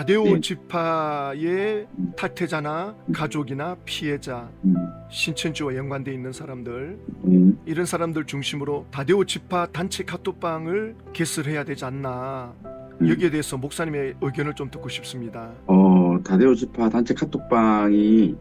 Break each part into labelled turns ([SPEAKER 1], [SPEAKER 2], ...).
[SPEAKER 1] 다데오
[SPEAKER 2] 네.
[SPEAKER 1] 지파의
[SPEAKER 2] 음.
[SPEAKER 1] 탈퇴자나 가족이나 피해자,
[SPEAKER 2] 음,
[SPEAKER 1] 신천지와 연관돼 있는 사람들
[SPEAKER 2] 음,
[SPEAKER 1] 이런 사람들 중심으로 다데오 지파 단체 카톡방을 개설해야 되지 않나
[SPEAKER 2] 음.
[SPEAKER 1] 여기에 대해서 목사님의 의견을 좀 듣고 싶습니다.
[SPEAKER 2] 어, 다데오 지파 단체 카톡방이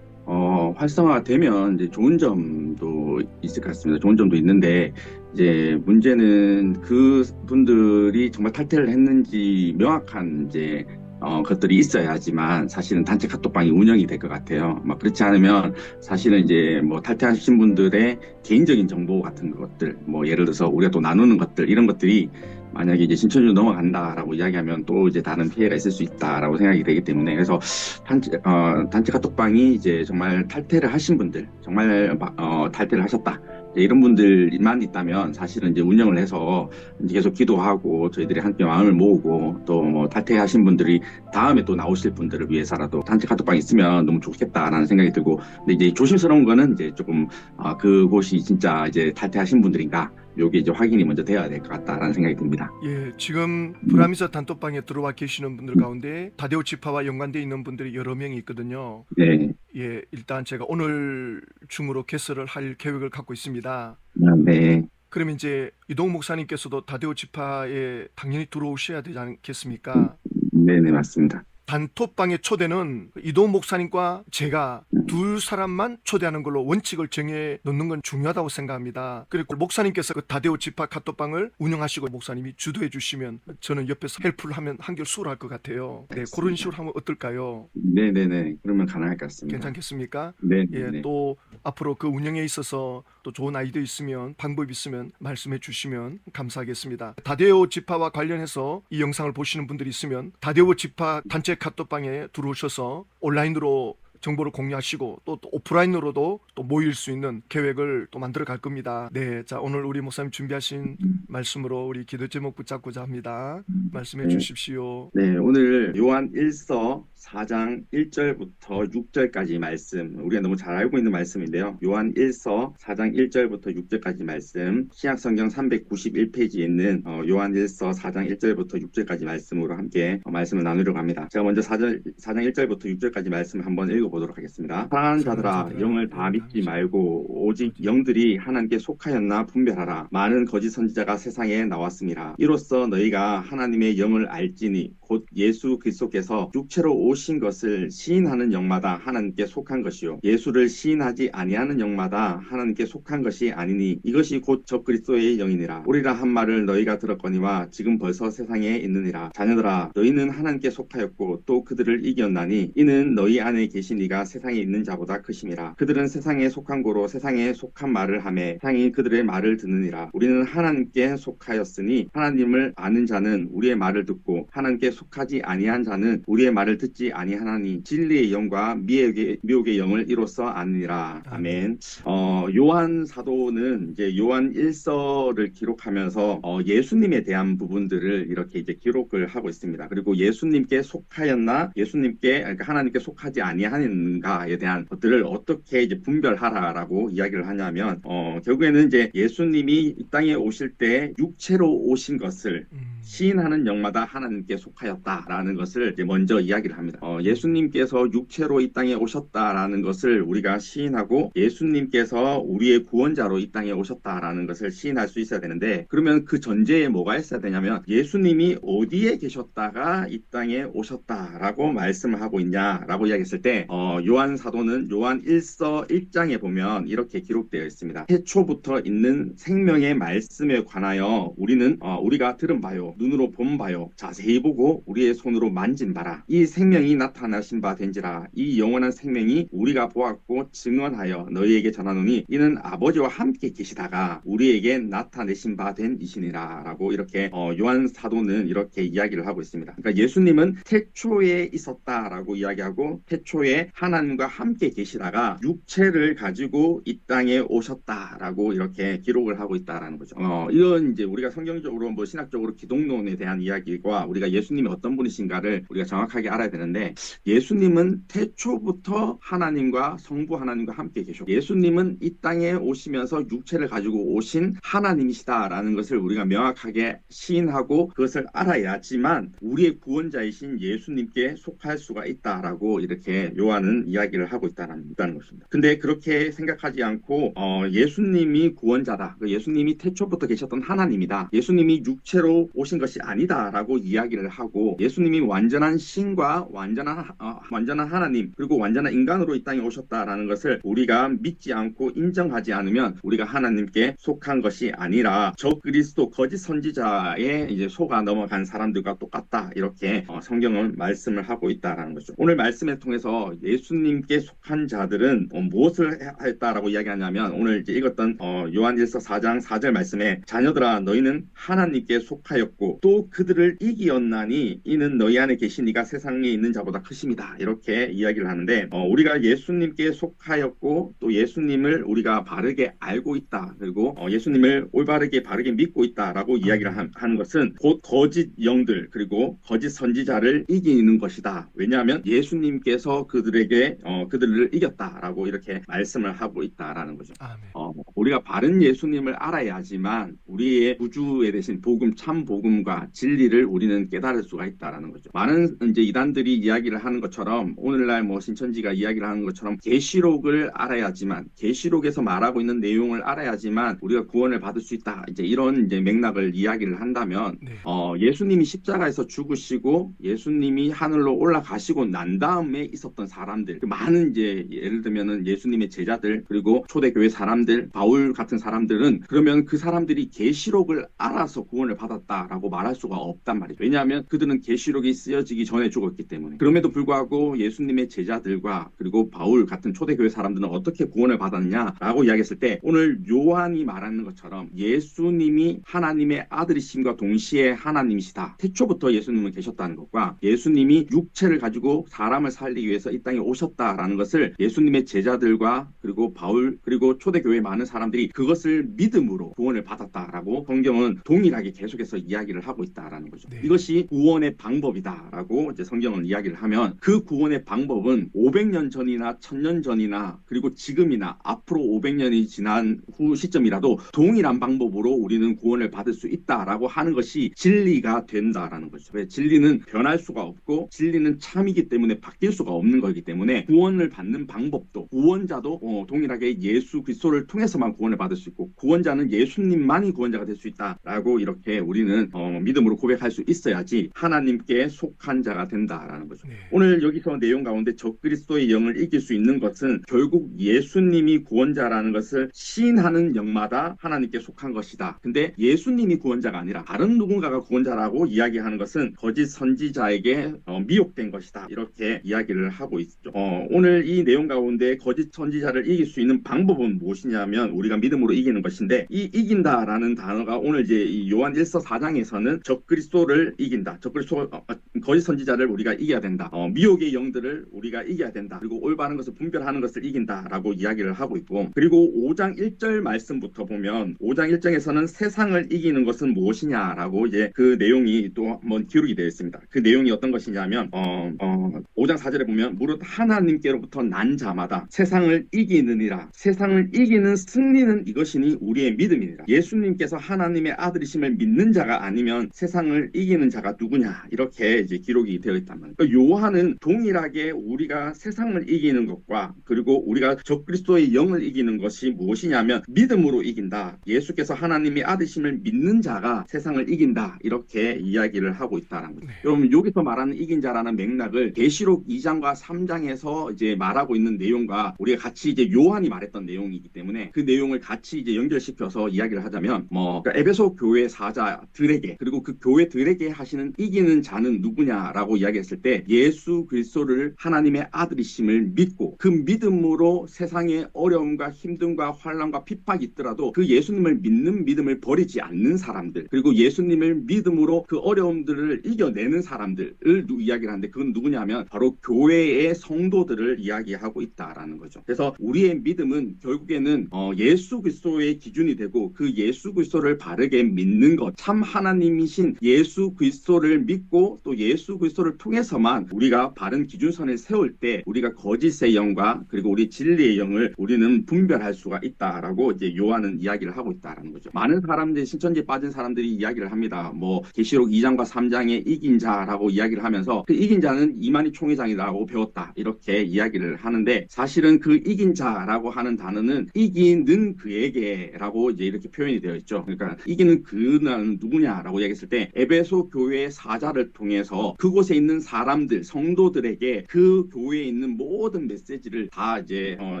[SPEAKER 2] 어, 활성화되면 이제 좋은 점도 있을 것 같습니다. 좋은 점도 있는데 이제 문제는 그 분들이 정말 탈퇴를 했는지 명확한 이제 어, 것들이 있어야지만 사실은 단체 카톡방이 운영이 될 것 같아요. 막 그렇지 않으면 사실은 이제 뭐 탈퇴하신 분들의 개인적인 정보 같은 것들, 뭐 예를 들어서 우리가 또 나누는 것들 이런 것들이 만약에 이제 신천지로 넘어간다라고 이야기하면 또 이제 다른 피해가 있을 수 있다라고 생각이 되기 때문에 그래서 단체 어, 단체 카톡방이 이제 정말 탈퇴를 하신 분들 정말 마- 어, 탈퇴를 하셨다 이제 이런 분들만 있다면 사실은 이제 운영을 해서 계속 기도하고 저희들이 함께 마음을 모으고 또 뭐 탈퇴하신 분들이 다음에 또 나오실 분들을 위해서라도 단체 카톡방 있으면 너무 좋겠다라는 생각이 들고 근데 이제 조심스러운 거는 이제 조금 아, 그곳이 진짜 이제 탈퇴하신 분들인가 요게 이제 확인이 먼저 돼야 될 것 같다라는 생각이 듭니다.
[SPEAKER 1] 예, 지금 브라미사 단톡방에 들어와 계시는 분들 가운데 다데오 지파와 연관돼 있는 분들이 여러 명이 있거든요.
[SPEAKER 2] 네,
[SPEAKER 1] 예, 일단 제가 오늘 중으로 개설을 할 계획을 갖고 있습니다.
[SPEAKER 2] 아, 네,
[SPEAKER 1] 그러면 이제 이동 목사님께서도 다데오 지파에 당연히 들어오셔야 되지 않겠습니까?
[SPEAKER 2] 네, 네 맞습니다.
[SPEAKER 1] 단톡방의 초대는 이동 목사님과 제가 둘 사람만 초대하는 걸로 원칙을 정해 놓는 건 중요하다고 생각합니다. 그리고 목사님께서 그 다데오 지파 카톡방을 운영하시고 목사님이 주도해 주시면 저는 옆에서 헬프를 하면 한결 수월할 것 같아요. 네, 그런 식으로 하면 어떨까요?
[SPEAKER 2] 네, 네, 네. 그러면 가능할 것 같습니다.
[SPEAKER 1] 괜찮겠습니까?
[SPEAKER 2] 네,
[SPEAKER 1] 예. 또 앞으로 그 운영에 있어서 또 좋은 아이디어 있으면 방법 있으면 말씀해 주시면 감사하겠습니다. 다데오 지파와 관련해서 이 영상을 보시는 분들이 있으면 다데오 지파 단체 카톡방에 들어오셔서 온라인으로 정보를 공유하시고 또, 또 오프라인으로도 또 모일 수 있는 계획을 또 만들어 갈 겁니다. 네, 자 오늘 우리 목사님 준비하신 말씀으로 우리 기도 제목 붙잡고자 합니다. 말씀해
[SPEAKER 2] 네.
[SPEAKER 1] 주십시오.
[SPEAKER 2] 네, 오늘 요한 1서 4장 1절부터 6절까지 말씀, 우리가 너무 잘 알고 있는 말씀인데요. 요한 1서 4장 1절부터 6절까지 말씀, 신약 성경 391페이지에 있는 어, 요한 1서 4장 1절부터 6절까지 말씀으로 함께 어, 말씀을 나누려고 합니다. 제가 먼저 4절, 4장 1절부터 6절까지 말씀을 한번 읽어 보도록 하겠습니다. 사랑하는 자들아, 영을 다 믿지 말고 오직 영들이 하나님께 속하였나 분별하라. 많은 거짓 선지자가 세상에 나왔습니다. 이로써 너희가 하나님의 영을 알지니 곧 예수 그리스도께서 육체로 오신 것을 시인하는 영마다 하나님께 속한 것이요 예수를 시인하지 아니하는 영마다 하나님께 속한 것이 아니니 이것이 곧저 그리스도의 영이니라 우리라 한 말을 너희가 들었거니와 지금 벌써 세상에 있느니라 자녀들아 너희는 하나님께 속하였고 또 그들을 이겼나니 이는 너희 안에 계신 이가 세상에 있는 자보다 크심이라. 그들은 세상에 속한 고로 세상에 속한 말을 하매 세상이 그들의 말을 듣느니라. 우리는 하나님께 속하였으니 하나님을 아는 자는 우리의 말을 듣고 하나님께 속하지 아니한 자는 우리의 말을 듣지 아니하나니 진리의 영과 미혹의, 미혹의 영을 이로써 아느니라. 아멘. 어, 요한 사도는 이제 요한 1서를 기록하면서 어, 예수님에 대한 부분들을 이렇게 이제 기록을 하고 있습니다. 그리고 예수님께 속하였나? 예수님께 그러니까 하나님께 속하지 아니하 는가에 대한 것들을 어떻게 이제 분별하라라고 이야기를 하냐면 어, 결국에는 이제 예수님이 이 땅에 오실 때 육체로 오신 것을
[SPEAKER 1] 음,
[SPEAKER 2] 시인하는 영마다 하나님께 속하였다라는 것을 이제 먼저 이야기를 합니다. 어, 예수님께서 육체로 이 땅에 오셨다라는 것을 우리가 시인하고 예수님께서 우리의 구원자로 이 땅에 오셨다라는 것을 시인할 수 있어야 되는데 그러면 그 전제에 뭐가 있어야 되냐면 예수님이 어디에 계셨다가 이 땅에 오셨다라고 말씀을 하고 있냐라고 이야기했을 때 어, 요한 사도는 요한 1서 1장에 보면 이렇게 기록되어 있습니다. 태초부터 있는 생명의 말씀에 관하여 우리는 어, 우리가 들은 바요 눈으로 본 바요 자세히 보고 우리의 손으로 만진 바라 이 생명이 나타나신 바 된지라 이 영원한 생명이 우리가 보았고 증언하여 너희에게 전하노니 이는 아버지와 함께 계시다가 우리에게 나타내신 바 된 이시니라라고 이렇게 어, 요한 사도는 이렇게 이야기를 하고 있습니다. 그러니까 예수님은 태초에 있었다라고 이야기하고 태초에 하나님과 함께 계시다가 육체를 가지고 이 땅에 오셨다라고 이렇게 기록을 하고 있다라는 거죠. 어, 이건 이제 우리가 성경적으로 뭐 신학적으로 기독 육신론에 대한 이야기와 우리가 예수님이 어떤 분이신가를 우리가 정확하게 알아야 되는데 예수님은 태초부터 하나님과 성부 하나님과 함께 계셨고 예수님은 이 땅에 오시면서 육체를 가지고 오신 하나님이시다라는 것을 우리가 명확하게 시인하고 그것을 알아야지만 우리의 구원자이신 예수님께 속할 수가 있다라고 이렇게 요한 은 이야기를 하고 있다는, 것입니다. 근데 그렇게 생각하지 않고 어, 예수님이 구원자다. 그 예수님이 태초부터 계셨던 하나님이다. 예수님이 육체로 오신 것이 아니다라고 이야기를 하고 예수님이 완전한 신과 완전한 하- 어, 완전한 하나님 그리고 완전한 인간으로 이 땅에 오셨다라는 것을 우리가 믿지 않고 인정하지 않으면 우리가 하나님께 속한 것이 아니라 저 그리스도 거짓 선지자의 이제 속아 넘어간 사람들과 똑같다 이렇게 어, 성경은 말씀을 하고 있다라는 거죠. 오늘 말씀을 통해서 예수님께 속한 자들은 어, 무엇을 해- 했다라고 이야기하냐면 오늘 이제 읽었던 어, 요한일서 4장 4절 말씀에 자녀들아 너희는 하나님께 속하였고 또 그들을 이기었나니 이는 너희 안에 계신 이가 세상에 있는 자보다 크심이다. 이렇게 이야기를 하는데 어, 우리가 예수님께 속하였고 또 예수님을 우리가 바르게 알고 있다. 그리고 어, 예수님을 올바르게 바르게 믿고 있다라고 이야기를 하, 하는 것은 곧 거짓 영들 그리고 거짓 선지자를 이기는 것이다. 왜냐하면 예수님께서 그들 에게 어, 그들을 이겼다라고 이렇게 말씀을 하고 있다라는 거죠.
[SPEAKER 1] 아멘.
[SPEAKER 2] 어, 우리가 바른 예수님을 알아야지만 우리의 구주에 대신 복음 참 복음과 진리를 우리는 깨달을 수가 있다라는 거죠. 많은 이제 이단들이 이야기를 하는 것처럼 오늘날 뭐 신천지가 이야기를 하는 것처럼 계시록을 알아야지만 계시록에서 말하고 있는 내용을 알아야지만 우리가 구원을 받을 수 있다. 이제 이런 이제 맥락을 이야기를 한다면
[SPEAKER 1] 네.
[SPEAKER 2] 어, 예수님이 십자가에서 죽으시고 예수님이 하늘로 올라가시고 난 다음에 있었던 사람들, 그 많은 이제 예를 들면은 예수님의 제자들 그리고 초대교회 사람들, 바울 같은 사람들은 그러면 그 사람들이 계시록을 알아서 구원을 받았다라고 말할 수가 없단 말이죠. 왜냐하면 그들은 계시록이 쓰여지기 전에 죽었기 때문에. 그럼에도 불구하고 예수님의 제자들과 그리고 바울 같은 초대교회 사람들은 어떻게 구원을 받았냐라고 이야기했을 때 오늘 요한이 말하는 것처럼 예수님이 하나님의 아들이심과 동시에 하나님이시다. 태초부터 예수님은 계셨다는 것과 예수님이 육체를 가지고 사람을 살리기 위해서 이 땅에 오셨다라는 것을 예수님의 제자들과 그리고 바울 그리고 초대교회 많은 사람들이 그것을 믿음으로 구원을 받았다라고 성경은 동일하게 계속해서 이야기를 하고 있다라는 거죠.
[SPEAKER 1] 네.
[SPEAKER 2] 이것이 구원의 방법이다라고 이제 성경은 이야기를 하면 그 구원의 방법은 500년 전이나 1000년 전이나 그리고 지금이나 앞으로 500년이 지난 후 시점이라도 동일한 방법으로 우리는 구원을 받을 수 있다라고 하는 것이 진리가 된다라는 거죠. 왜 진리는 변할 수가 없고 진리는 참이기 때문에 바뀔 수가 없는 거기 때문에 구원을 받는 방법도 구원자도 어, 동일하게 예수 그리스도를 통해서만 구원을 받을 수 있고 구원자는 예수님만이 구원자가 될 수 있다라고 이렇게 우리는 어, 믿음으로 고백할 수 있어야지 하나님께 속한 자가 된다라는 거죠.
[SPEAKER 1] 네.
[SPEAKER 2] 오늘 여기서 내용 가운데 적그리스도의 영을 이길 수 있는 것은 결국 예수님이 구원자라는 것을 시인하는 영마다 하나님께 속한 것이다. 근데 예수님이 구원자가 아니라 다른 누군가가 구원자라고 이야기하는 것은 거짓 선지자에게 어, 미혹된 것이다. 이렇게 이야기를 하고 있죠. 어, 오늘 이 내용 가운데 거짓 선지자를 이길 수 있는 방법은 무엇이냐면 우리가 믿음으로 이기는 것인데 이 이긴다라는 단어가 오늘 이제 이 요한 1서 4장에서는 적그리스도를 이긴다. 적그리스도 어, 어, 거짓 선지자를 우리가 이겨야 된다. 어, 미혹의 영들을 우리가 이겨야 된다. 그리고 올바른 것을 분별하는 것을 이긴다라고 이야기를 하고 있고 그리고 5장 1절 말씀부터 보면 5장 1장에서는 세상을 이기는 것은 무엇이냐라고 이제 그 내용이 또 한번 기록이 되어 있습니다. 그 내용이 어떤 것이냐면 어, 어, 5장 4절에 보면 무릇 하나님께로부터 난 자마다 세상을 이기느니라 세상을 이기는 승리는 이것이니 우리의 믿음이니라 예수님께서 하나님의 아들이심을 믿는 자가 아니면 세상을 이기는 자가 누구냐 이렇게 이제 기록이 되어 있단 말이에요. 그러니까 요한은 동일하게 우리가 세상을 이기는 것과 그리고 우리가 적그리스도의 영을 이기는 것이 무엇이냐면 믿음으로 이긴다. 예수께서 하나님의 아들이심을 믿는 자가 세상을 이긴다. 이렇게 이야기를 하고 있다는 거죠.
[SPEAKER 1] 네.
[SPEAKER 2] 여러분 여기서 말하는 이긴 자라는 맥락을 계시록 2장과 3 장에서 이제 말하고 있는 내용과 우리가 같이 이제 요한이 말했던 내용이기 때문에 그 내용을 같이 이제 연결시켜서 이야기를 하자면 뭐 그러니까 에베소 교회 사자들에게 그리고 그 교회들에게 하시는 이기는 자는 누구냐라고 이야기했을 때 예수 그리스도를 하나님의 아들이심을 믿고 그 믿음으로 세상의 어려움과 힘듦과 환란과 핍박이 있더라도 그 예수님을 믿는 믿음을 버리지 않는 사람들 그리고 예수님을 믿음으로 그 어려움들을 이겨내는 사람들을 누- 이야기를 하는데 그건 누구냐면 바로 교회의 성도들을 이야기하고 있다라는 거죠. 그래서 우리의 믿음은 결국에는 어, 예수 그리스도의 기준이 되고 그 예수 그리스도를 바르게 믿는 것, 참 하나님 하나님이신 예수 그리스도를 믿고 또 예수 그리스도를 통해서만 우리가 바른 기준선을 세울 때 우리가 거짓의 영과 그리고 우리 진리의 영을 우리는 분별할 수가 있다라고 이제 요한은 이야기를 하고 있다라는 거죠. 많은 사람들이 신천지에 빠진 사람들이 이야기를 합니다. 뭐 계시록 2장과 3장에 이긴 자라고 이야기를 하면서 그 이긴 자는 이만희 총회장이라고 배웠 다 이렇게 이야기를 하는데 사실은 그 이긴 자라고 하는 단어는 이기는 그에게라고 이제 이렇게 표현이 되어 있죠. 그러니까 이기는 그는 누구냐라고 얘기했을 때 에베소 교회의 사자를 통해서 그곳에 있는 사람들 성도들에게 그 교회에 있는 모든 메시지를 다 이제 어,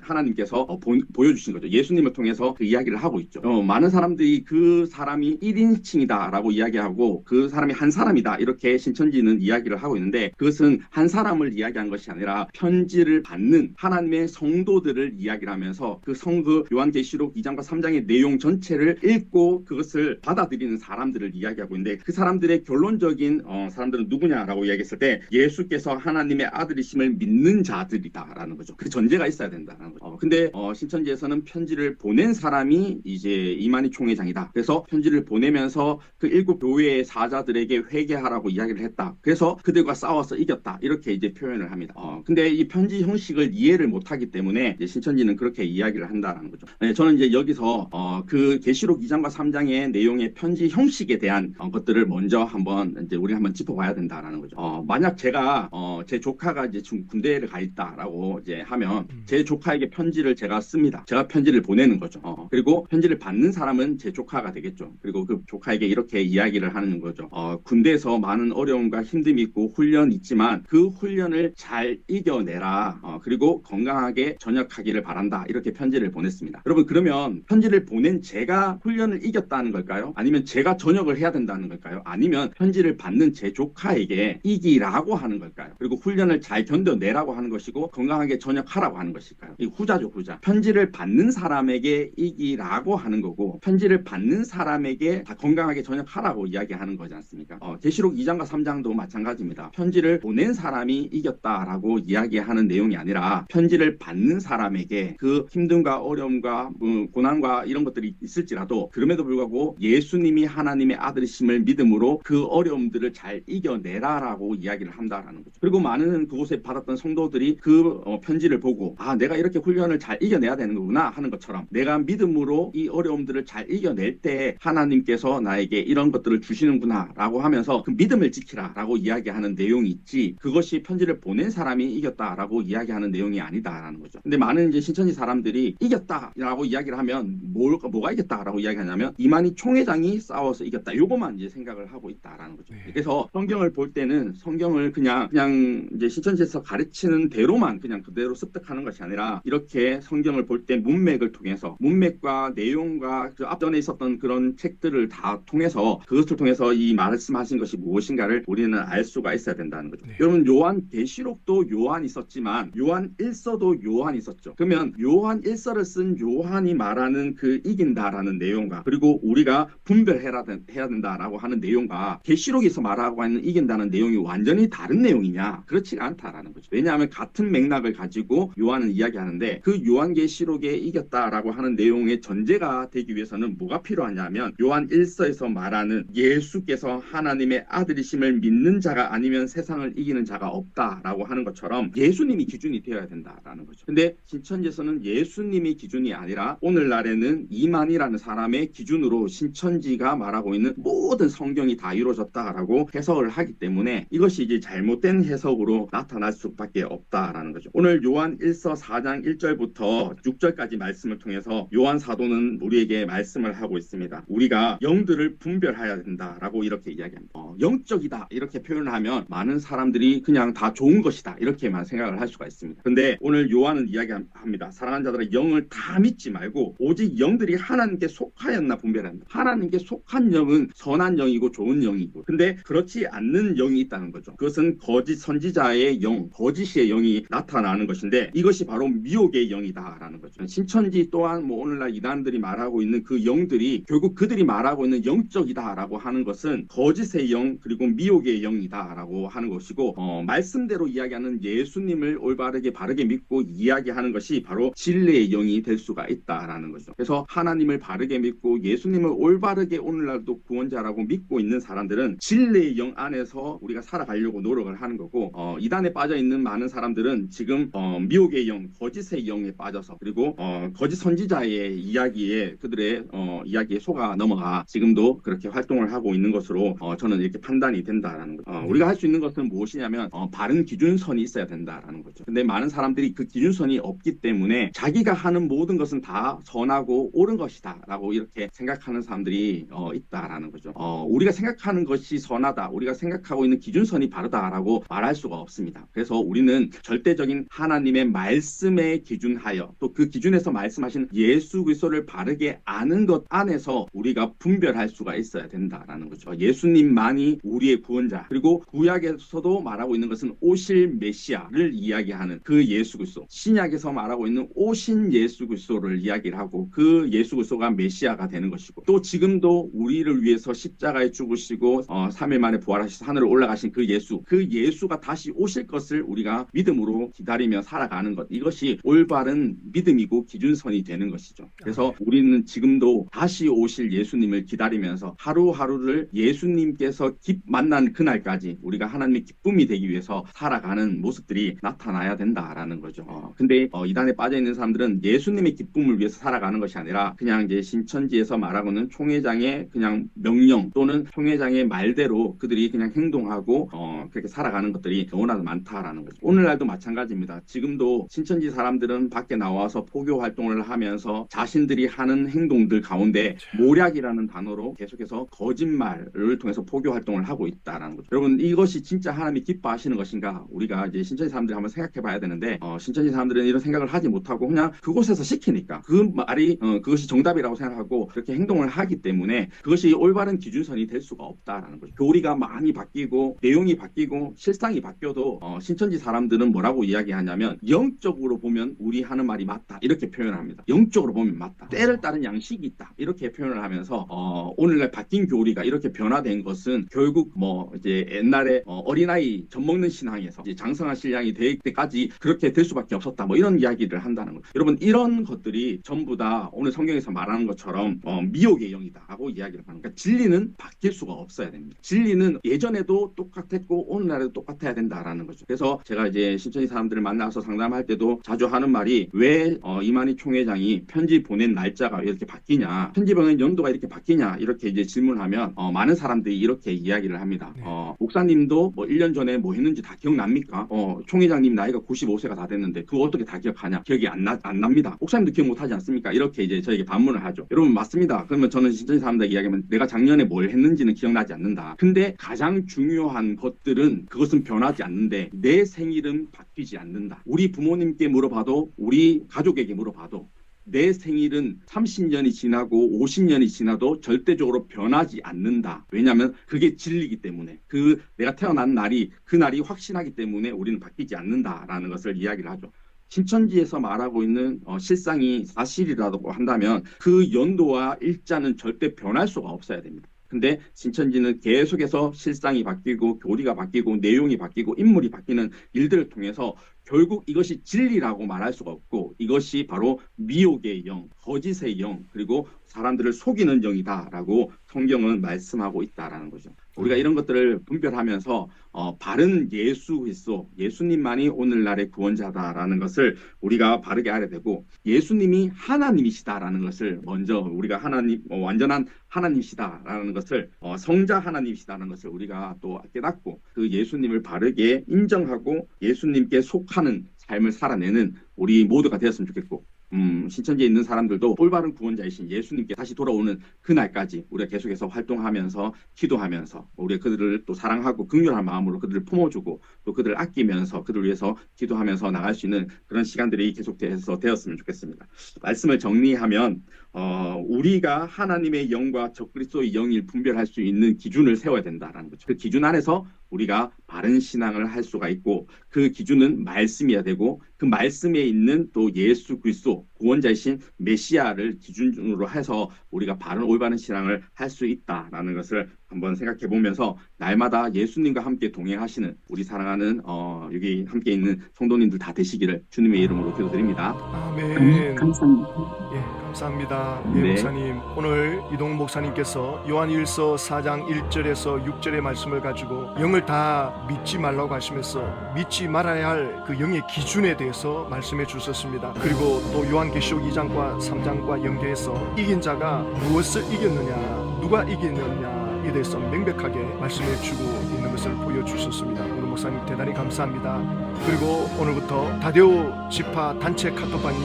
[SPEAKER 2] 하나님께서 어, 보, 여주신 거죠. 예수님을 통해서 그 이야기를 하고 있죠. 어, 많은 사람들이 그 사람이 1인칭이다라고 이야기하고 그 사람이 한 사람이다 이렇게 신천지는 이야기를 하고 있는데 그것은 한 사람을 이야기한 것이 아니라 편지를 받는 하나님의 성도들을 이야기를 하면서 그 성그 요한계시록 2장과 3장의 내용 전체를 읽고 그것을 받아들이는 사람들을 이야기하고 있는데 그 사람들의 결론적인 어, 사람들은 누구냐라고 이야기했을 때 예수께서 하나님의 아들이심을 믿는 자들이다라는 거죠. 그 전제가 있어야 된다는 거죠. 어, 근데 어, 신천지에서는 편지를 보낸 사람이 이제 이만희 총회장이다. 그래서 편지를 보내면서 그 일곱 교회의 사자들에게 회개하라고 이야기를 했다. 그래서 그들과 싸워서 이겼다. 이렇게 이제 표현을 합니다. 어, 근데 이 편지 형식을 이해를 못하기 때문에 신천지는 그렇게 이야기를 한다라는 거죠. 네, 저는 이제 여기서 어, 그 계시록 2장과 3장의 내용의 편지 형식에 대한 어, 것들을 먼저 한번 이제 우리 한번 짚어봐야 된다라는 거죠. 어, 만약 제가 어, 제 조카가 이제 지금 군대를 가 있다라고 이제 하면
[SPEAKER 1] 음.
[SPEAKER 2] 제 조카에게 편지를 제가 씁니다. 제가 편지를 보내는 거죠. 어, 그리고 편지를 받는 사람은 제 조카가 되겠죠. 그리고 그 조카에게 이렇게 이야기를 하는 거죠. 어, 군대에서 많은 어려움과 힘듦이 있고 훈련이 있지만 그 훈련을 잘 이겨내라. 어, 그리고 건강하게 전역하기를 바란다. 이렇게 편지를 보냈습니다. 여러분 그러면 편지를 보낸 제가 훈련을 이겼다는 걸까요? 아니면 제가 전역을 해야 된다는 걸까요? 아니면 편지를 받는 제 조카에게 이기라고 하는 걸까요? 그리고 훈련을 잘 견뎌내라고 하는 것이고 건강하게 전역하라고 하는 것일까요? 이 후자죠 후자. 편지를 받는 사람에게 이기라고 하는 거고 편지를 받는 사람에게 다 건강하게 전역하라고 이야기하는 거지 않습니까? 어, 계시록 2장과 3장도 마찬가지입니다. 편지를 보낸 사람이 이겼다라고 이야기하는 내용이 아니라 편지를 받는 사람에게 그 힘듦과 어려움과 음, 고난과 이런 것들이 있을지라도 그럼에도 불구하고 예수님이 하나님의 아들이심을 믿음으로 그 어려움들을 잘 이겨내라라고 이야기를 한다라는 거죠. 그리고 많은 그곳에 받았던 성도들이 그 어, 편지를 보고 아 내가 이렇게 훈련을 잘 이겨내야 되는 거구나 하는 것처럼 내가 믿음으로 이 어려움들을 잘 이겨낼 때 하나님께서 나에게 이런 것들을 주시는구나라고 하면서 그 믿음을 지키라라고 이야기하는 내용이 있지 그것이 편지를 보낸 사람이 이겼다라고 이야기하는 내용이 아니다라는 거죠. 근데 많은 이제 신천지 사람들이 이겼다라고 이야기를 하면 뭘 뭐가 이겼다라고 이야기하냐면 이만희 총회장이 싸워서 이겼다. 요거만 이제 생각을 하고 있다라는 거죠.
[SPEAKER 1] 네.
[SPEAKER 2] 그래서 성경을 볼 때는 성경을 그냥 그냥 이제 신천지에서 가르치는 대로만 그냥 그대로 습득하는 것이 아니라 이렇게 성경을 볼 때 문맥을 통해서 문맥과 내용과 그 앞전에 있었던 그런 책들을 다 통해서 그것을 통해서 이 말씀하신 것이 무엇인가를 우리는 알 수가 있어야 된다는 거죠.
[SPEAKER 1] 네.
[SPEAKER 2] 여러분 요한 계시록도 요한 있었지만 요한 일서도 요한 있었죠. 그러면 요한 일서를 쓴 요한이 말하는 그 이긴다라는 내용과 그리고 우리가 분별해야 된다라고 하는 내용과 계시록에서 말하고 있는 이긴다는 내용이 완전히 다른 내용이냐? 그렇지가 않다라는 거죠. 왜냐하면 같은 맥락을 가지고 요한은 이야기하는데 그 요한계시록에 이겼다라고 하는 내용의 전제가 되기 위해서는 뭐가 필요하냐면 요한 1서에서 말하는 예수께서 하나님의 아들이심을 믿는 자가 아니면 세상을 이기는 자가 없다라고 하는 것처럼 예수님이 기준이 되어야 된다라는 거죠. 근데 신천지에서는 예수님이 기준이 아니라 오늘날에는 이만이라는 사람의 기준으로 신천지가 말하고 있는 모든 성경이 다 이루어졌다라고 해석을 하기 때문에 이것이 이제 잘못된 해석으로 나타날 수밖에 없다라는 거죠. 오늘 요한 1서 4장 1절부터 6절까지 말씀을 통해서 요한 사도는 우리에게 말씀을 하고 있습니다. 우리가 영들을 분별해야 된다라고 이렇게 이야기합니다. 어, 영적이다 이렇게 표현을 하면 많은 사람들이 그냥 다 좋은 것이다 이렇게 만 생각을 할 수가 있습니다. 근데 오늘 요한은 이야기합니다. 사랑하는 자들의 영을 다 믿지 말고 오직 영들이 하나님께 속하였나 분별한다. 하나님께 속한 영은 선한 영이고 좋은 영이고 근데 그렇지 않는 영이 있다는 거죠. 그것은 거짓 선지자의 영, 거짓의 영이 나타나는 것인데 이것이 바로 미혹의 영이다라는 거죠. 신천지 또한 뭐 오늘날 이단들이 말하고 있는 그 영들이 결국 그들이 말하고 있는 영적이다라고 하는 것은 거짓의 영 그리고 미혹의 영이다라고 하는 것이고 어, 말씀대로 이야기하는 예수님을 올바르게 바르게 믿고 이야기하는 것이 바로 진리의 영이 될 수가 있다라는 거죠. 그래서 하나님을 바르게 믿고 예수님을 올바르게 오늘날도 구원자라고 믿고 있는 사람들은 진리의 영 안에서 우리가 살아가려고 노력을 하는 거고 어, 이단에 빠져 있는 많은 사람들은 지금 어, 미혹의 영, 거짓의 영에 빠져서 그리고 어, 거짓 선지자의 이야기에 그들의 어, 이야기에 속아 넘어가 지금도 그렇게 활동을 하고 있는 것으로 어, 저는 이렇게 판단이 된다라는 거죠. 어, 우리가 할 수 있는 것은 무엇이냐면 어, 바른 기준선이 있어야 된다라는 거죠. 근데 많은 사람들이 그 기준선이 없기 때문에 자기가 하는 모든 것은 다 선하고 옳은 것이다라고 이렇게 생각하는 사람들이 어, 있다라는 거죠. 어, 우리가 생각하는 것이 선하다, 우리가 생각하고 있는 기준선이 바르다라고 말할 수가 없습니다. 그래서 우리는 절대적인 하나님의 말씀에 기준하여 또 그 기준에서 말씀하신 예수 그리스도를 바르게 아는 것 안에서 우리가 분별할 수가 있어야 된다라는 거죠. 예수님만이 우리의 구원자 그리고 구약에서도 말하고 있는 것은 오실 메 시아를 이야기하는 그 예수 그리스도 신약에서 말하고 있는 오신 예수 그리스도를 이야기를 하고 그 예수 그리스도가 메시아가 되는 것이고 또 지금도 우리를 위해서 십자가에 죽으시고 어, 3일 만에 부활하셔서 하늘을 올라가신 그 예수 그 예수가 다시 오실 것을 우리가 믿음으로 기다리며 살아가는 것 이것이 올바른 믿음이고 기준선이 되는 것이죠. 그래서 우리는 지금도 다시 오실 예수님을 기다리면서 하루하루를 예수님께서 기, 만난 그날까지 우리가 하나님의 기쁨이 되기 위해서 살아가는 모습들이 나타나야 된다라는 거죠. 어, 근데 어, 이단에 빠져 있는 사람들은 예수님의 기쁨을 위해서 살아가는 것이 아니라 그냥 이제 신천지에서 말하고는 총회장의 그냥 명령 또는 총회장의 말대로 그들이 그냥 행동하고 어, 그렇게 살아가는 것들이 너무나도 많다라는 거죠. 오늘날도 마찬가지입니다. 지금도 신천지 사람들은 밖에 나와서 포교 활동을 하면서 자신들이 하는 행동들 가운데 모략이라는 단어로 계속해서 거짓말을 통해서 포교 활동을 하고 있다라는 거죠. 여러분 이것이 진짜 하나님이 기뻐하시는 것인가? 우리가 이제 신천지 사람들이 한번 생각해 봐야 되는데 어, 신천지 사람들은 이런 생각을 하지 못하고 그냥 그곳에서 시키니까 그 말이 어, 그것이 정답이라고 생각하고 그렇게 행동을 하기 때문에 그것이 올바른 기준선이 될 수가 없다라는 거죠. 교리가 많이 바뀌고 내용이 바뀌고 실상이 바뀌어도 어, 신천지 사람들은 뭐라고 이야기하냐면 영적으로 보면 우리 하는 말이 맞다 이렇게 표현을 합니다. 영적으로 보면 맞다. 때를 따른 양식이 있다 이렇게 표현을 하면서 어, 오늘날 바뀐 교리가 이렇게 변화된 것은 결국 뭐 이제 옛날에 어, 어린아이 젖 먹는 신앙에서 이제 장성한 신앙이 될 때까지 그렇게 될 수밖에 없었다 뭐 이런 이야기를 한다는 거죠. 여러분 이런 것들이 전부 다 오늘 성경에서 말하는 것처럼 어, 미혹의 영이다라고 이야기를 하는 거니까 진리는 바뀔 수가 없어야 됩니다. 진리는 예전에도 똑같았고 오늘날에도 똑같아야 된다라는 거죠. 그래서 제가 이제 신천지 사람들을 만나서 상담할 때도 자주 하는 말이 왜 어, 이만희 총회장이 편지 보낸 날짜가 이렇게 바뀌냐, 편지 보낸 연도가 이렇게 바뀌냐 이렇게 이제 질문하면 어, 많은 사람들이 이렇게 이야기를 합니다.
[SPEAKER 1] 네.
[SPEAKER 2] 어, 목사님도 뭐 1년 전에 뭐 했는지 다 기억납니까? 어, 총회장님 나이가 95세가 다 됐는데 그거 어떻게 다 기억하냐? 기억이 안, 나, 안 납니다. 목사님도 기억 못하지 않습니까? 이렇게 이제 저에게 반문을 하죠. 여러분 맞습니다. 그러면 저는 신천지 사람들에게 이야기하면 내가 작년에 뭘 했는지는 기억나지 않는다. 근데 가장 중요한 것들은 그것은 변하지 않는데 내 생일은 바뀌지 않는다. 우리 부모님께 물어봐도 우리 가족에게 물어봐도 내 생일은 30년이 지나고 50년이 지나도 절대적으로 변하지 않는다. 왜냐하면 그게 진리이기 때문에 그 내가 태어난 날이 그 날이 확신하기 때문에 우리는 바뀌지 않는다라는 것을 이야기를 하죠. 신천지에서 말하고 있는 어, 실상이 사실이라고 한다면 그 연도와 일자는 절대 변할 수가 없어야 됩니다. 근데 신천지는 계속해서 실상이 바뀌고 교리가 바뀌고 내용이 바뀌고 인물이 바뀌는 일들을 통해서 결국 이것이 진리라고 말할 수가 없고 이것이 바로 미혹의 영, 거짓의 영, 그리고 사람들을 속이는 영이다라고 성경은 말씀하고 있다라는 거죠. 우리가 이런 것들을 분별하면서 어, 바른 예수 그리스도, 예수님만이 오늘날의 구원자다라는 것을 우리가 바르게 알아야 되고 예수님이 하나님이시다라는 것을 먼저 우리가 하나님 어, 완전한 하나님이시다라는 것을 어, 성자 하나님이시다는 것을 우리가 또 깨닫고 그 예수님을 바르게 인정하고 예수님께 속하 는 삶을 살아내는 우리 모두가 되었으면 좋겠고 음, 신천지에 있는 사람들도 올바른 구원자이신 예수님께 다시 돌아오는 그날까지 우리가 계속해서 활동하면서 기도하면서 우리가 그들을 또 사랑하고 긍휼한 마음으로 그들을 품어주고 또 그들을 아끼면서 그들을 위해서 기도하면서 나갈 수 있는 그런 시간들이 계속돼서 되었으면 좋겠습니다. 말씀을 정리하면 어, 우리가 하나님의 영과 적그리스도의 영을 분별할 수 있는 기준을 세워야 된다라는 거죠. 그 기준 안에서 우리가 바른 신앙을 할 수가 있고 그 기준은 말씀이어야 되고 그 말씀에 있는 또 예수 그리스도 구원자이신 메시아를 기준으로 해서 우리가 바른 올바른 신앙을 할 수 있다라는 것을 한번 생각해 보면서 날마다 예수님과 함께 동행하시는 우리 사랑하는 어, 여기 함께 있는 성도님들 다 되시기를 주님의 이름으로 기도드립니다.
[SPEAKER 1] 아멘.
[SPEAKER 3] 감사합니다.
[SPEAKER 1] 예, 감사합니다. 예,
[SPEAKER 2] 네.
[SPEAKER 1] 목사님. 오늘 이동 목사님께서 요한일서 4장 1절에서 6절의 말씀을 가지고 영을 다 믿지 말라고 하시면서 믿지 말아야 할 그 영의 기준에 대해서 말씀해 주셨습니다. 그리고 또 요한계시록 2장과 3장과 연계해서 이긴 자가 무엇을 이겼느냐, 누가 이겼느냐에 대해서 명백하게 말씀해 주고 있는 것을 보여 주셨습니다. 오늘 목사님 대단히 감사합니다. 그리고 오늘부터 다데오 지파 단체 카톡방이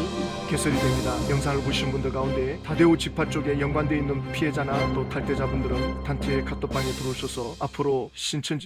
[SPEAKER 1] 개설이 됩니다. 영상을 보시는 분들 가운데 다데오 지파 쪽에 연관되어 있는 피해자나 또 탈퇴자분들은 단체 카톡방에 들어오셔서 앞으로 신천지